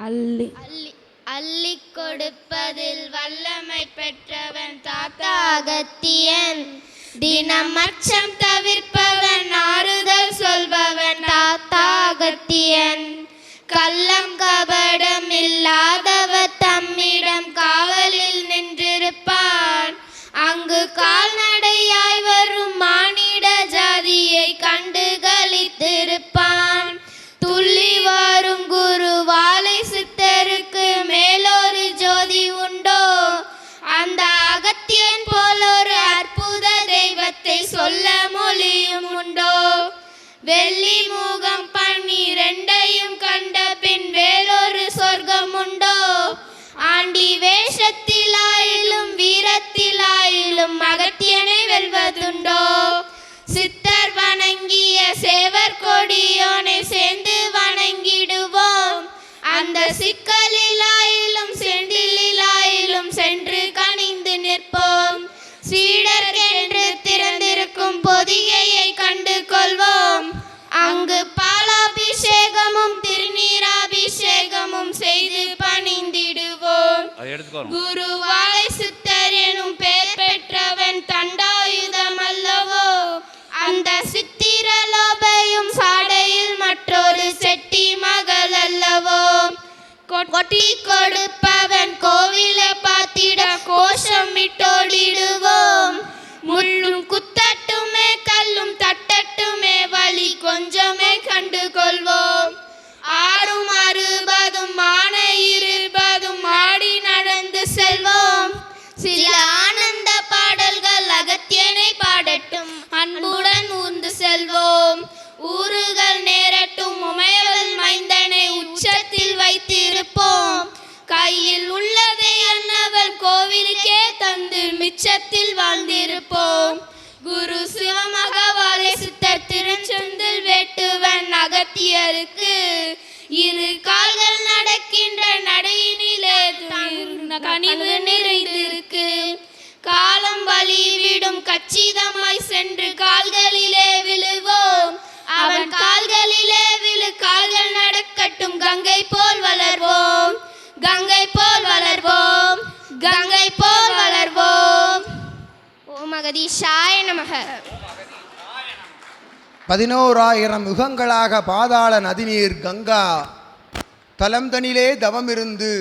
அள்ளி. அள்ளி அள்ளி கொடுப்பதில் வல்லமை பெற்றவன் தாத்தா அகத்தியன் தினம் அச்சம் தவிர்ப்பவன் சொல்ல மொழியும் உண்டோ? வெள்ளி மூகம் பன்னிரண்டையும் கண்ட பின் வேறொரு சொர்க்கம் உண்டோ? ஆண்டி வேஷத்திலாயிலும் வீரத்திலாயிலும் அகத்தியனை வெல்வதுண்டோ? சித்தர் வணங்கிய சேவர் கொடியோனை சேர்ந்து வணங்கிடுவோம். அந்த சிக்கலில் செய்து பணிந்திடுவோம். அதை எடுத்துக்கோ குரு வாழை சித்தர் எனும் பெயர் பெற்றவன் தண்டாயுதம் அல்லவோ? அந்த சித்திரலோபையும் சாடையில் மற்றொரு செட்டி மகள் அல்லவோ? கொட்டி கொடுப்பவன் மிச்சத்தில் வாழ்ந்திருப்போம். குரு சிவமகவாலை சித்தர் திருச்செந்தில் வேட்டுவன் அகத்தியருக்கு இரு கால்கள் நடக்கின்ற நடையினிலே கனிவு நிறைந்திருக்கு. காலம் வழி விடும் கச்சிதமாய் சென்று கால்களிலே விழுவோம். அவன் கால்களிலே விழு கால்கள் நடக்கட்டும் கங்கை போல் வளர்வோம். கங்கை போல் நமக. பதினோராயிரம் யுகங்களாக பாதாள நதிநீர் கங்கா. தலம்தனிலே தவமிருந்து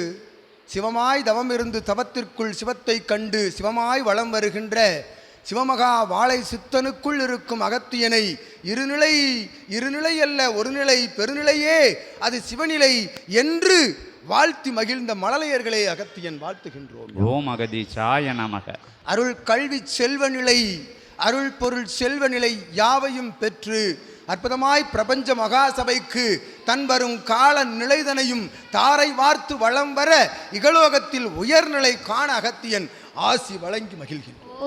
சிவமாய் தவமிருந்து தவத்திற்குள் சிவத்தை கண்டு சிவமாய் வலம் வருகின்ற சிவமகா வாழை சித்தனுக்குள் இருக்கும் அகத்தியனை இருநிலை இருநிலை அல்ல ஒரு நிலை பெருநிலையே அது சிவநிலை என்று வாழ்த்தி மகிழ்ந்த மழலையர்களே அகத்தியன் வாழ்த்துகின்றோம். ஓம் அகதீஷாய நமக. அருள் கல்வி செல்வநிலை அருள் பொருள் செல்வநிலை யாவையும் பெற்று அற்புதமாய் பிரபஞ்ச மகாசபைக்கு தன் வரும் கால நிலைதனையும் தாரை வார்த்து வளம் வர இகலோகத்தில் உயர்நிலை காண அகத்தியன் ஆசி வழங்கி மகிழ்கின்றோம்.